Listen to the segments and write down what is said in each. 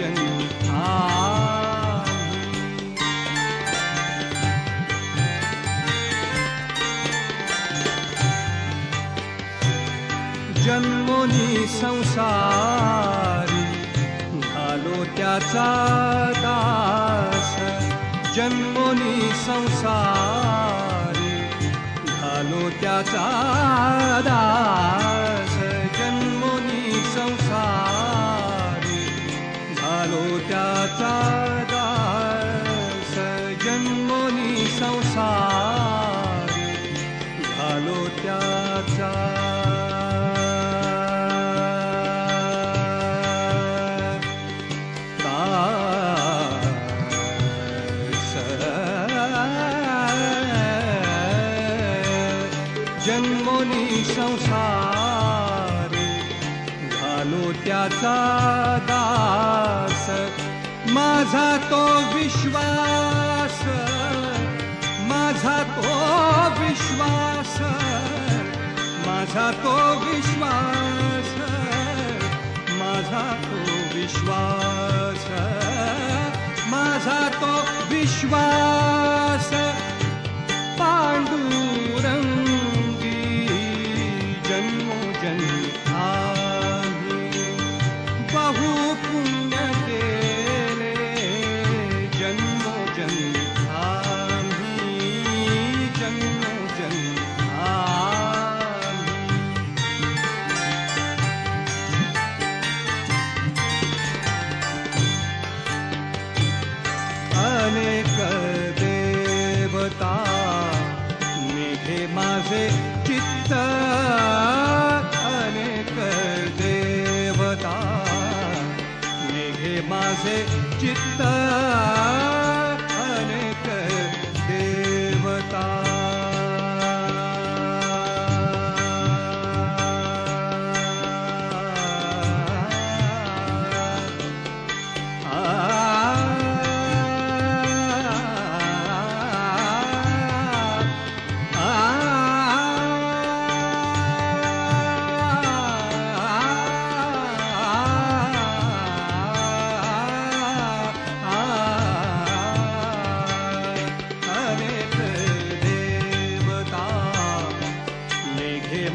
Ah. जन्मोनी संसारी घालो त्याचा दास. जन्मोनी संसारी घालो त्याचा दास. झालो त्याचा दास जन्मोनी संसार झालो त्याचा. जन्मोनी संसार झालो त्याचा माझा तो विश्वास माझा तो विश्वास माझा तो विश्वास माझा तो विश्वास माझा तो विश्वास पांडुरंगी जन्मोजन्मी आम्ही बहु हे माझे चित्त अनेक देवता. निघे माझे चित्त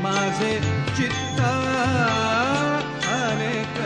माझे चित्त अनेक